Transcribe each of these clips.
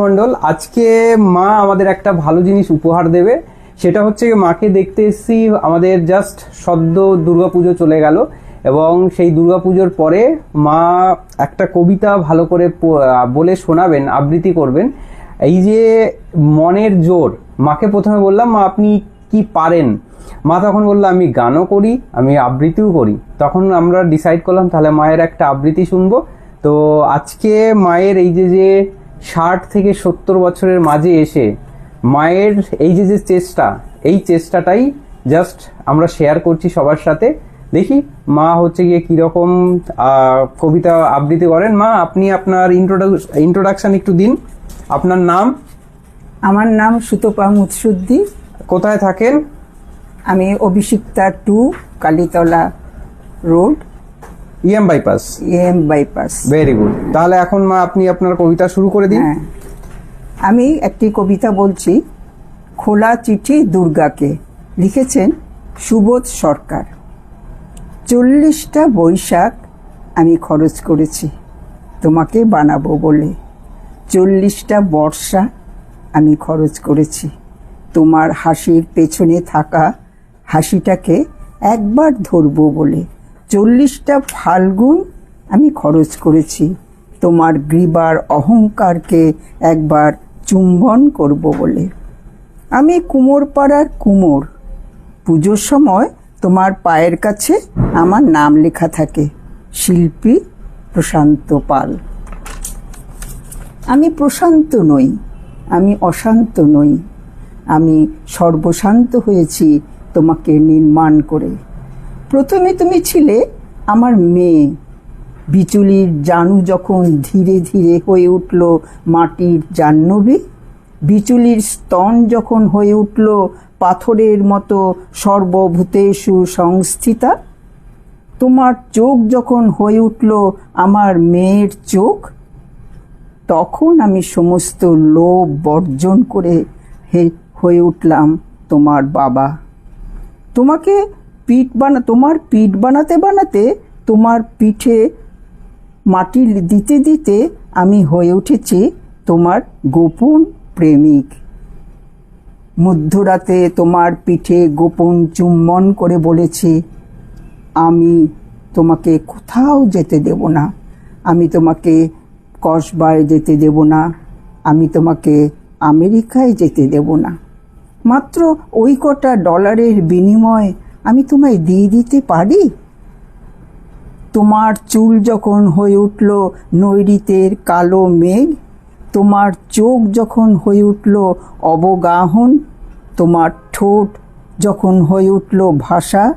মন্ডল, আজকে মা আমাদের একটা ভালো জিনিস উপহার দেবে। সেটা হচ্ছে মাকে দেখতে এসেছি, আমাদের জাস্ট সদ্য দুর্গাপুজো চলে গেল এবং সেই দুর্গাপুজোর পরে মা একটা কবিতা ভালো করে বলে শোনাবেন, আবৃত্তি করবেন। এই যে মনের জোর, মাকে প্রথমে বললাম, মা, আপনি কি পারেন? মা তখন বলল, আমি গানও করি, আমি আবৃত্তিও করি। তখন আমরা ডিসাইড করলাম, তাহলে মায়ের একটা আবৃত্তি শুনব। তো আজকে মায়ের এই যে যে ষাট থেকে সত্তর বছরের মাঝে এসে মায়ের এই যে যে চেষ্টা এই চেষ্টাটাই জাস্ট আমরা শেয়ার করছি সবার সাথে। দেখি মা হচ্ছে গিয়ে কীরকম কবিতা আবৃত্তি করেন। মা আপনি আপনার ইন্ট্রোডাকশন একটু দিন। আপনার নাম? আমার নাম সুতপা মুৎসুদ্দি। কোথায় থাকেন? আমি Abhishikta two Kalitala road. EM bypass EM bypass very good তাহলে এখন মা আপনি আপনার কবিতা শুরু করে দিন। হ্যাঁ। আমি একটি কবিতা বলছি খোলা চিঠি দুর্গাকে। লিখেছেন সুবোধ সরকার। চল্লিশটা বৈশাখ আমি খরচ করেছি তোমাকে বানাবো বলে। চল্লিশটা বর্ষা আমি খরচ করেছি তোমার হাসির পেছনে থাকা হাসিটাকে একবার ধরবো বলে। চল্লিশটা ফাল্গুন আমি খরচ করেছি। তোমার গ্রীবার অহংকারকে একবার চুম্বন করব বলে। আমি কুমোর পাড়ার কুমোর। পুজোর সময় তোমার পায়ের কাছে আমার নাম লেখা থাকে, শিল্পী প্রশান্ত পাল। আমি প্রশান্ত নই, আমি অশান্ত নই। আমি সর্বশান্ত হয়েছি তোমাকে নির্মাণ করে। প্রথমে তুমি ছিলে আমার মেয়ে। বিচুলির জানু যখন ধীরে ধীরে হয়ে উঠল মাটির জাহ্নবী, বিচুলির স্তন যখন হয়ে উঠল পাথরের মতো সর্বভূতেষু সংস্থিতা, তোমার চোখ যখন হয়ে উঠল আমার মেয়ের চোখ, তখন আমি সমস্ত লোভ বর্জন করে হয়ে উঠলাম তোমার বাবা। তোমাকে পিঠ বানা, তোমার পিঠ বানাতে বানাতে তোমার পিঠে মাটি দিতে দিতে আমি হয়ে উঠেছি তোমার গোপন প্রেমিক। মধ্যরাতে তোমার পিঠে গোপন চুম্বন করে বলেছি, আমি তোমাকে কোথাও যেতে দেব না, আমি তোমাকে কসবায় যেতে দেব না, আমি তোমাকে আমেরিকায় যেতে দেব না। মাত্র ওই কটা ডলারের বিনিময়ে আমি তোমায় দিয়ে দিতে পারি? তোমার চুল যখন হয়ে উঠল নৈরিতের কালো মেঘ, তোমার চোখ যখন হয়ে উঠল অবগাহন, তোমার ঠোঁট যখন হয়ে উঠল ভাষা,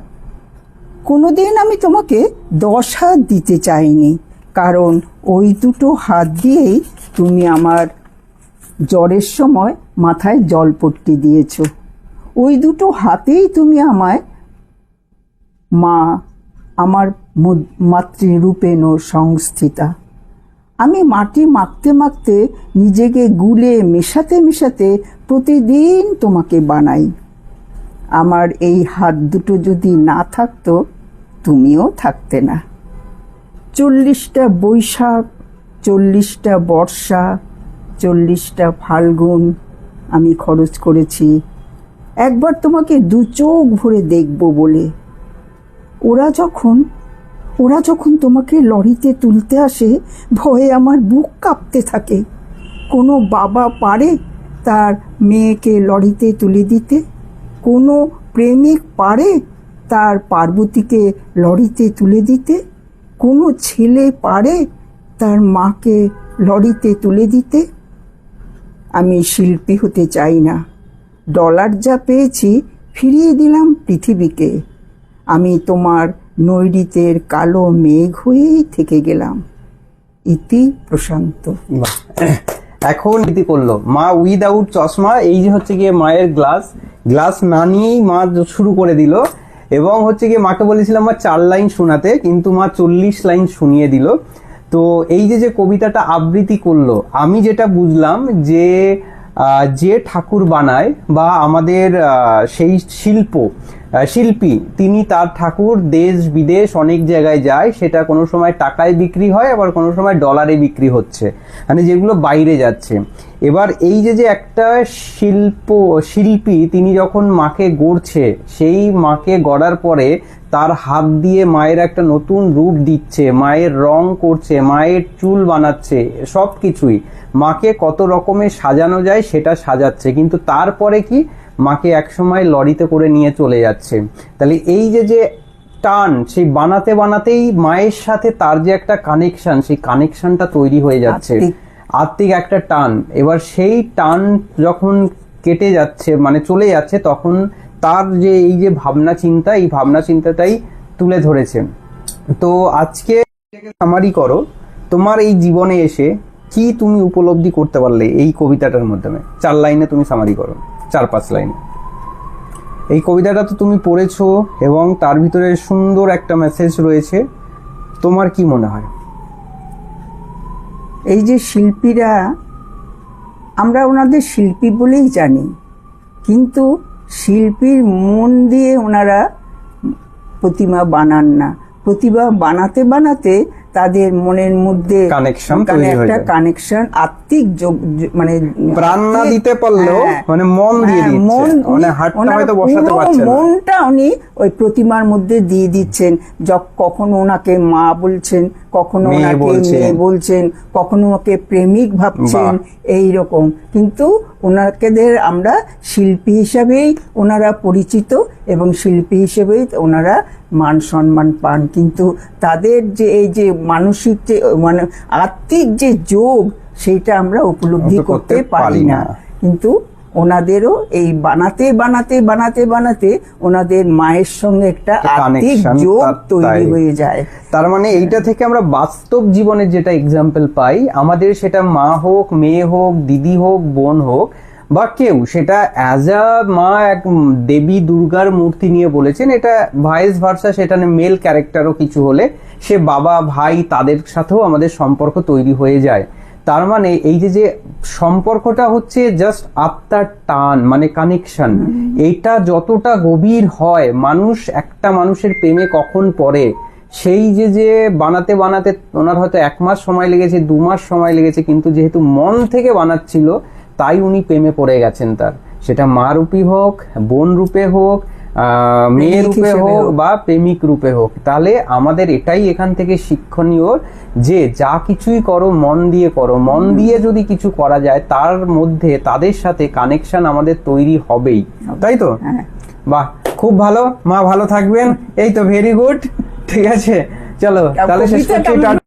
কোনোদিন আমি তোমাকে দশ হাত দিতে চাইনি, কারণ ওই দুটো হাত দিয়েই তুমি আমার জ্বরের সময় মাথায় জলপট্টি দিয়েছ। ওই দুটো হাতেই তুমি আমায় মা, আমার মাতৃরূপেণ সংস্থিতা আমি মাটি মাখতে মাখতে নিজেকে গুলে মেশাতে মেশাতে প্রতিদিন তোমাকে বানাই। আমার এই হাত দুটো যদি না থাকতো, তুমিও থাকতে না। চল্লিশটা বৈশাখ, চল্লিশটা বর্ষা, চল্লিশটা ফাল্গুন আমি খরচ করেছি। একবার তোমাকে দু চোখ ভরে দেখব বলে ওরা যখন ওরা যখন তোমাকে লরিতে তুলতে আসে, ভয়ে আমার বুক কাঁপতে থাকে। কোনো বাবা পারে তার মেয়েকে লরিতে তুলে দিতে? কোনো প্রেমিক পারে তার পার্বতীকে লরিতে তুলে দিতে? কোনো ছেলে পারে তার মাকে লরিতে তুলে দিতে? আমি শিল্পী হতে চাই না। ডলার যা পেয়েছি ফিরিয়ে দিলাম পৃথিবীকে। আমি তোমার নৈরিতের কালো মেঘ হয়েই থেকে গেলাম। ইতি প্রশান্ত। এখন রীতি করল। মা উইদাউট চশমা, এই যে হচ্ছে গিয়ে মায়ের গ্লাস গ্লাস না নিয়েই মা শুরু করে দিল। এবং হচ্ছে গিয়ে মাকে বলেছিলাম, মা, চার লাইন শোনাতে। কিন্তু মা চল্লিশ লাইন শুনিয়ে দিল। তো এই যে যে কবিতাটা আবৃত্তি করল, আমি যেটা বুঝলাম যে যে ঠাকুর বানায় বা আমাদের সেই শিল্প শিল্পী। তিনি তার ঠাকুর, দেশ, বিদেশ অনেক জায়গায় যায়, সেটা কোনো সময় টাকায় বিক্রি হয়, আবার কোনো সময় ডলারে বিক্রি হচ্ছে। মানে যেগুলো বাইরে যাচ্ছে। এবার এই যে যে একটা শিল্প, শিল্পী তিনি যখন মাকে গড়ছে, সেই মাকে গড়ার পরে তার হাত দিয়ে মায়ের একটা নতুন রূপ দিচ্ছে, মায়ের রং করছে, মায়ের চুল বানাচ্ছে সব কিছুই মাকে কত রকমের সাজানো যায়, সেটা সাজাচ্ছে। কিন্তু তারপরে কি মাকে একসময় লরিতে করে নিয়ে চলে যাচ্ছে। তাহলে এই যে যে টান সেই বানাতে বানাতেই মায়ের সাথে তার যে একটা কানেকশন সেই কানেকশনটা তৈরি হয়ে যাচ্ছে। আত্মিক। একটা টান। এবার সেই টান যখন কেটে যাচ্ছে মানে চলে যাচ্ছে তখন তার যে এই যে ভাবনা চিন্তা এই ভাবনা চিন্তাটাই তুলে ধরেছে। তো আজকে সামারি করো তোমার এই জীবনে এসে কি তুমি উপলব্ধি করতে পারলে এই কবিতাটার মাধ্যমে? চার লাইনে তুমি সামারি করো। চার পাঁচ লাইনে। এই কবিতাটা তো তুমি পড়েছো এবং তার ভিতরে সুন্দর একটা মেসেজ রয়েছে। তোমার কি মনে হয়? এই যে শিল্পীরা, আমরা ওনাদের শিল্পী বলেই জানি। কিন্তু শিল্পীর মন দিয়ে ওনারা প্রতিমা বানান না। প্রতিমা বানাতে বানাতে তাদের মনের মধ্যে হয়ে একটা কানেকশন আত্মিক মানে প্রাণ না দিতে পারলেও হ্যাঁ, মানে মন দিয়ে হ্যাঁ। মন মানে হাতটা হয়তো বসাতে পুরো পারছে মনটা উনি ওই প্রতিমার মধ্যে দিয়ে দিচ্ছেন। যখ কখনো ওনাকে মা বলছেন কখনো ওনাকে। মেয়ে বলছেন। কখনো ওকে প্রেমিক ভাবছেন এই রকম কিন্তু ওনাকেদের আমরা শিল্পী হিসাবেই ওনারা পরিচিত। এবং শিল্পী হিসেবেই ওনারা মান সম্মান পান। কিন্তু তাদের যে এই যে মানসিক যে মানে আত্মিক যে যোগ সেইটা আমরা উপলব্ধি করতে পারি না। কিন্তু ওনাদেরও এই বানাতে বানাতে বানাতে বানাতে ওনাদের মায়ের সঙ্গে একটা আত্মিক যোগ তৈরি হয়ে যায়। তার মানে এইটা থেকে আমরা বাস্তব জীবনের যেটা এক্সাম্পল পাই আমাদের সেটা মা হোক মেয়ে হোক দিদি হোক বোন হোক বা কেউ সেটা অ্যাজ আ মা এক দেবী দুর্গার মূর্তি নিয়ে বলেছেন এটা ভাইস ভার্সা সেটা মেল ক্যারেক্টারও কিছু হলে সে বাবা ভাই তাদের সাথেও আমাদের সম্পর্ক তৈরি হয়ে যায়। তার মানে এই যে যে সম্পর্কটা হচ্ছে জাস্ট আত্মার টান মানে কানেকশন এইটা যতটা গভীর হয় মানুষ একটা মানুষের প্রেমে কখন পড়ে সেই যে যে বানাতে বানাতে ওনার হয়তো এক মাস সময় লেগেছে দু মাস সময় লেগেছে কিন্তু যেহেতু মন থেকে বানাচ্ছিল তাই উনি প্রেমে পড়ে গেছেন তার। সেটা মা রূপী হোক বোন রূপে হোক মেয়ে রূপে হোক। বা প্রেমিক রূপে হোক তাহলে আমাদের এটাই এখান থেকে শিক্ষণীয় যে যা কিছুই করো মন দিয়ে করো। মন দিয়ে যদি কিছু করা যায় তার মধ্যে তাদের সাথে কানেকশন আমাদের তৈরি হবেই। তাই তো? হ্যাঁ। বাহ খুব ভালো। মা ভালো থাকবেন। এই তো ভেরি গুড ঠিক আছে। চলো তাহলে শেষ করছি।